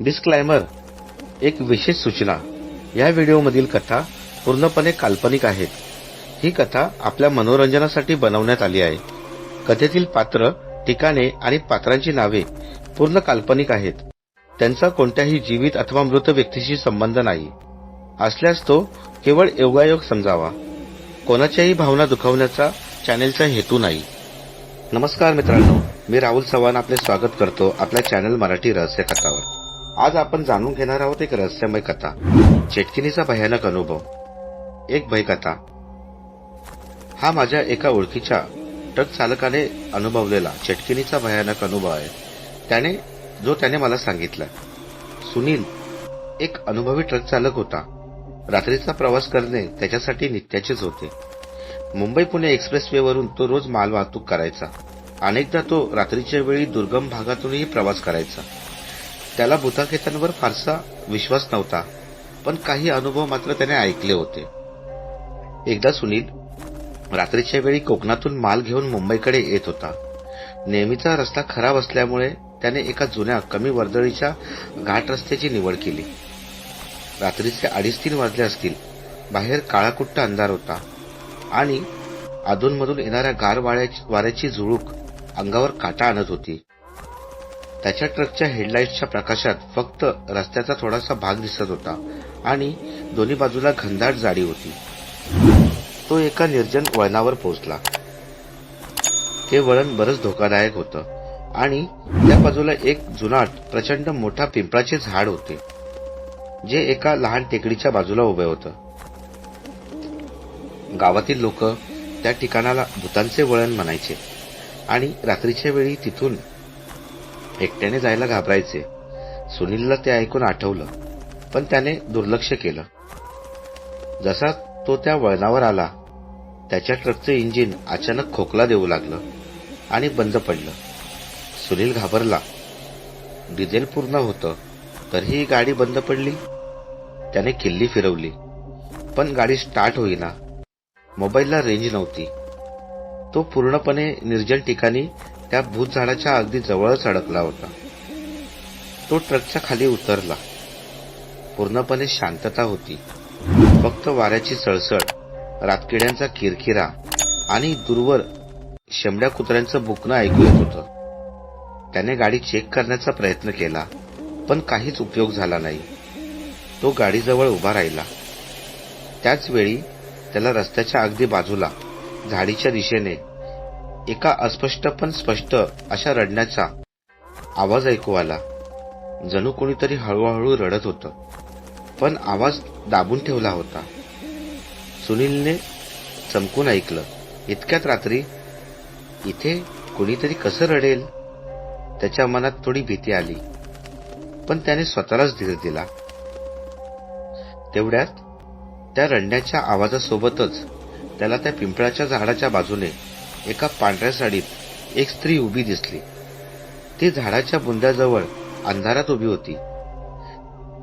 डिस्क्लायमर एक विशेष सूचना. या व्हिडिओमधील कथा पूर्णपणे काल्पनिक आहेत. ही कथा आपल्या मनोरंजनासाठी बनवण्यात आली आहे. कथेतील पात्र ठिकाणे आणि पात्रांची नावे पूर्ण काल्पनिक आहेत. त्यांचा कोणत्याही जीवित अथवा मृत व्यक्तीशी संबंध नाही. असल्यास तो केवळ योगायोग समजावा. कोणाच्याही भावना दुखावण्याचा चॅनेलचा हेतू नाही. नमस्कार मित्रांनो. मी राहुल चव्हाण आपले स्वागत करतो आपल्या चॅनल मराठी रहस्य कथावर. आज आपण जाणून घेणार आहोत एक रहस्यमय कथा. चेटकिनीचा भयानक अनुभव. एक भयकथा. हा माझ्या एका ओळखीच्या ट्रक चालकाने अनुभवलेला चेटकिनीचा भयानक अनुभव आहे. त्याने जो त्याने मला सांगितला. सुनील एक अनुभवी ट्रक चालक होता. रात्रीचा प्रवास करणे त्याच्यासाठी नित्याचेच होते. मुंबई पुणे एक्सप्रेसवेवरून तो रोज माल वाहतूक करायचा. अनेकदा तो रात्रीच्या वेळी दुर्गम भागातूनही प्रवास करायचा. त्याला भूताखेतांवर फारसा विश्वास नव्हता पण काही अनुभव मात्र त्याने ऐकले होते. एकदा सुनील रात्रीच्या वेळी कोकणातून माल घेऊन मुंबईकडे येत होता. नेहमीचा रस्ता खराब असल्यामुळे त्याने एका जुन्या कमी वर्दळीच्या घाट रस्त्याची निवड केली. रात्रीचे अडीच तीन वाजले असतील. बाहेर काळाकुट्ट अंधार होता आणि अधूनमधून येणाऱ्या गार वाऱ्याची झुळूक अंगावर काटा आणत होती. त्याच्या ट्रकच्या हेडलाईट्सच्या प्रकाशात फक्त रस्त्याचा थोडासा भाग दिसत होता आणि दोन्ही बाजूला घनदाट जाडी होती. तो एका निर्जन वळणावर पोहोचला. ते वळण बरंच धोकादायक होतं आणि त्या बाजूला एक जुनाट प्रचंड मोठा पिंपळाचे झाड होते जे एका लहान टेकडीच्या बाजूला उभे होतं. गावातील लोक त्या ठिकाणाला भूतांचे वळण म्हणायचे आणि रात्रीच्या वेळी तिथून एकट्याने जायला घाबरायचे. सुनीलला ते ऐकून आठवलं पण त्याने दुर्लक्ष केलं. जसा तो त्या वळणावर आला त्याच्या ट्रकचं इंजिन अचानक खोकला देऊ लागलं आणि बंद पडलं. सुनील घाबरला. डिझेल पूर्ण होतं तरीही गाडी बंद पडली. त्याने किल्ली फिरवली पण गाडी स्टार्ट होईना. मोबाईलला रेंज नव्हती. तो पूर्णपणे निर्जन ठिकाणी त्या भूत झाडाच्या अगदी जवळच अडकला होता. तो ट्रकच्या खाली उतरला. पूर्णपणे शांतता होती. फक्त वाऱ्याची सळसळ रातकिड्यांचा किरकिरा आणि दूरवर शेंबड्या कुत्र्यांचं बुकणं ऐकू येत होतं. त्याने गाडी चेक करण्याचा प्रयत्न केला पण काहीच उपयोग झाला नाही. तो गाडीजवळ उभा राहिला. त्याच वेळी त्याला रस्त्याच्या अगदी बाजूला झाडीच्या दिशेने एका अस्पष्ट पण स्पष्ट अशा रडण्याचा आवाज ऐकू आला. जणू कोणीतरी हळूहळू रडत होतं. पण आवाज दाबून ठेवला होता. सुनीलने चमकून ऐकलं इतक्यात रात्री इथे कुणीतरी कसं रडेल? त्याच्या मनात थोडी भीती आली. पण त्याने स्वतःलाच धीर दिला. तेवढ्यात त्या रडण्याच्या आवाजासोबतच त्याला त्या पिंपळाच्या झाडाच्या बाजूने एका पांढऱ्या साडीत एक स्त्री उभी दिसली. ती झाडाच्या बुंद्याजवळ अंधारात उभी होती.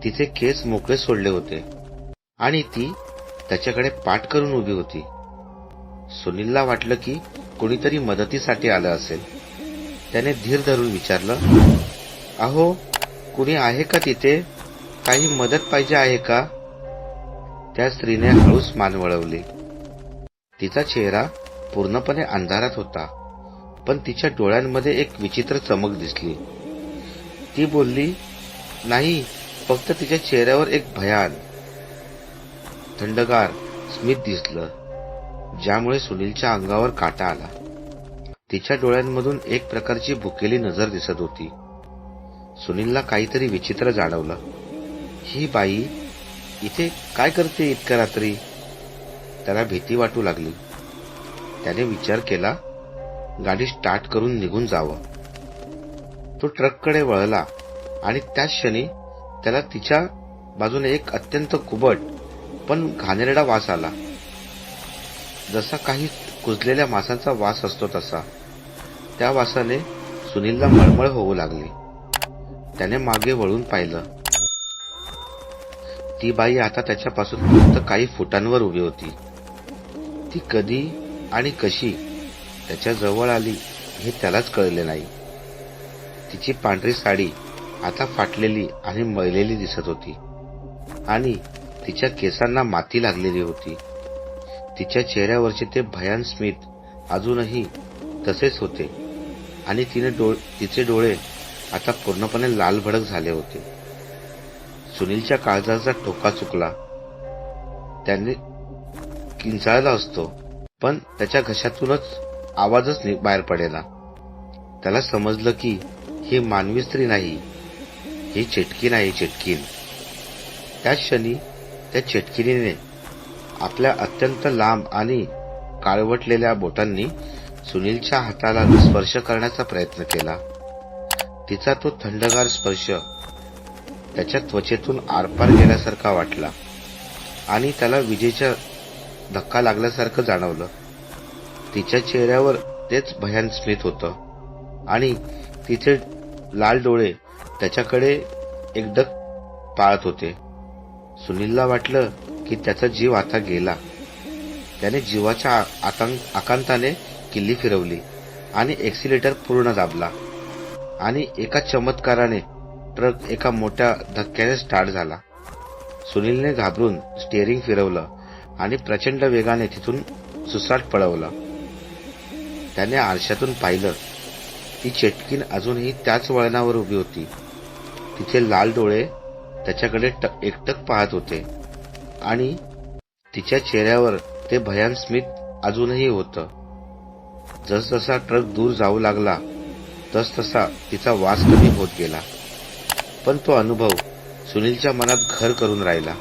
तिचे केस मोकळे सोडले होते आणि ती त्याच्याकडे पाठ करून उभी होती. सुनीलला वाटलं की कोणीतरी मदतीसाठी आलं असेल. त्याने धीर धरून विचारलं अहो कुणी आहे का तिथे? काही मदत पाहिजे आहे का? त्या स्त्रीने हळूच मान वळवली. तिचा चेहरा पूर्णपणे अंधारात होता. पण तिच्या डोळ्यांमध्ये एक विचित्र चमक दिसली. ती बोलली नाही फक्त तिच्या चेहऱ्यावर एक भयान. थंडगार स्मित दिसलं ज्यामुळे सुनीलच्या अंगावर काटा आला. तिच्या डोळ्यांमधून एक प्रकारची भुकेली नजर दिसत होती. सुनीलला काहीतरी विचित्र जाणवलं. ही बाई इथे काय करते इतक्या रात्री? त्याला भीती वाटू लागली. त्याने विचार केला गाडी स्टार्ट करून निघून जावं. तो ट्रककडे वळला आणि त्याच क्षणी त्याला तिच्या बाजूने एक अत्यंत कुबट पण घाणेरडा वास आला. जसा काही कुजलेल्या मासांचा वास असतो तसा. त्या वासाने सुनीलला मळमळ होऊ लागली. त्याने मागे वळून पाहिलं. ती बाई आता त्याच्यापासून फक्त काही फुटांवर उभी होती. ती कधी आणि कशी त्याच्याजवळ आली हे त्यालाच कळले नाही. तिची पांढरी साडी आता फाटलेली आणि मळलेली दिसत होती. आणि तिच्या केसांना माती लागलेली होती. तिच्या चेहऱ्यावरचे ते भयान स्मित अजूनही तसेच होते. आणि तिने डो तिचे डोळे आता पूर्णपणे लाल भडक झाले होते. सुनीलच्या काळजाचा ठोका चुकला. त्याने किंचाळला असतो. पण त्याच्या घशातूनच आवाजच बाहेर पडेला. त्याला समजलं की ही मानवी स्त्री नाही ही चेटकीन आहे चेटकीन. त्या क्षणी त्या चेटकिनीने आपल्या अत्यंत लांब आणि काळवटलेल्या बोटांनी सुनीलच्या हाताला स्पर्श करण्याचा प्रयत्न केला. तिचा तो थंडगार स्पर्श त्याच्या त्वचेतून आरपार गेल्यासारखा वाटला आणि त्याला विजेच्या धक्का लागल्यासारखं जाणवलं. तिच्या चेहऱ्यावर तेच भयान स्मित होतं. आणि तिचे लाल डोळे त्याच्याकडे एकदक पाळत होते. सुनीलला वाटलं की त्याचा जीव आता गेला. त्याने जीवाच्या आकांताने किल्ली फिरवली आणि एक्सिलेटर पूर्ण दाबला. आणि एका चमत्काराने ट्रक एका मोठ्या धक्क्याने स्टार्ट झाला. सुनीलने घाबरून स्टेअरिंग फिरवलं. आणि प्रचंड वेगाने तिथून सुसाट पळवला. त्याने आरशातून पाहिलं ती चेटकीन अजूनही त्याच वळणावर उभी होती. तिचे लाल डोळे त्याच्याकडे एकटक पाहत होते. आणि तिच्या चेहऱ्यावर ते भयान स्मित अजूनही होतं. जसजसा ट्रक दूर जाऊ लागला तसतसा तिचा वास कमी होत गेला. पण तो अनुभव सुनीलच्या मनात घर करून राहिला.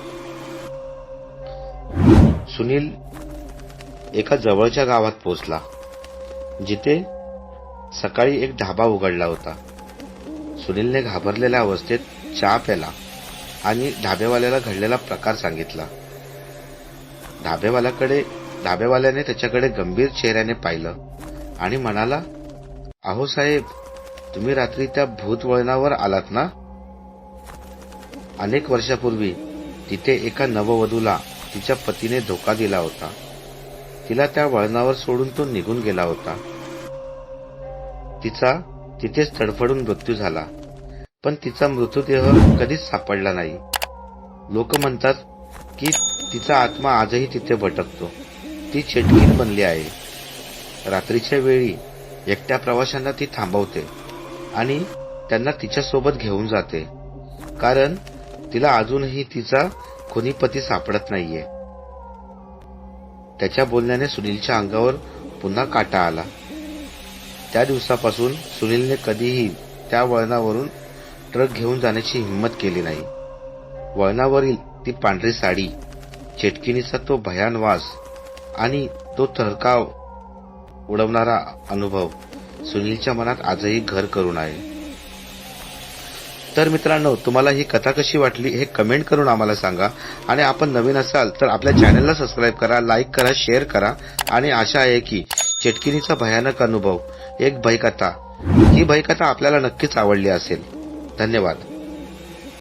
सुनील एका जवळच्या गावात पोहोचला जिथे सकाळी एक ढाबा उघडला होता. सुनीलने घाबरलेल्या अवस्थेत चहा प्याला आणि ढाबेवाल्याला घडलेला प्रकार सांगितला. ढाबेवाल्याकडे ढाबेवाल्याने त्याच्याकडे गंभीर चेहऱ्याने पाहिलं आणि म्हणाला अहो साहेब तुम्ही रात्री त्या भूतवळणावर आलात ना? अनेक वर्षापूर्वी तिथे एका नववधूला तिच्या पतीने धोका दिला होता. तिला त्या वळणावर सोडून तो निघून गेला होता. तिचा तिथेच तडफडून मृत्यू झाला. पण तिचा मृतदेह कधीच सापडला नाही. लोक म्हणतात की तिचा आत्मा आजही तिथे भटकतो. ती चेटकीन बनली आहे. रात्रीच्या वेळी एकट्या प्रवाशांना ती थांबवते आणि त्यांना तिच्यासोबत घेऊन जाते. कारण तिला अजूनही तिचा कोणी पती सापडत नाहीये. त्याच्या बोलण्याने सुनीलच्या अंगावर पुन्हा काटा आला. त्या दिवसापासून सुनीलने कधीही त्या वळणावरून ट्रक घेऊन जाण्याची हिंमत केली नाही. वळणावरील ती पांढरी साडी चेटकिनीचा तो भयान वास आणि तो थरकाव उडवणारा अनुभव सुनीलच्या मनात आजही घर करून आहे. तर मित्रांनो तुम्हाला ही कथा कशी वाटली हे कमेंट करून आम्हाला सांगा. आणि आपण नवीन असाल तर आपल्या चॅनलला सबस्क्राईब करा लाईक करा शेअर करा. आणि आशा आहे की चेटकिनीचा भयानक अनुभव एक भयकथा. ही भयकथा आपल्याला नक्कीच आवडली असेल. धन्यवाद.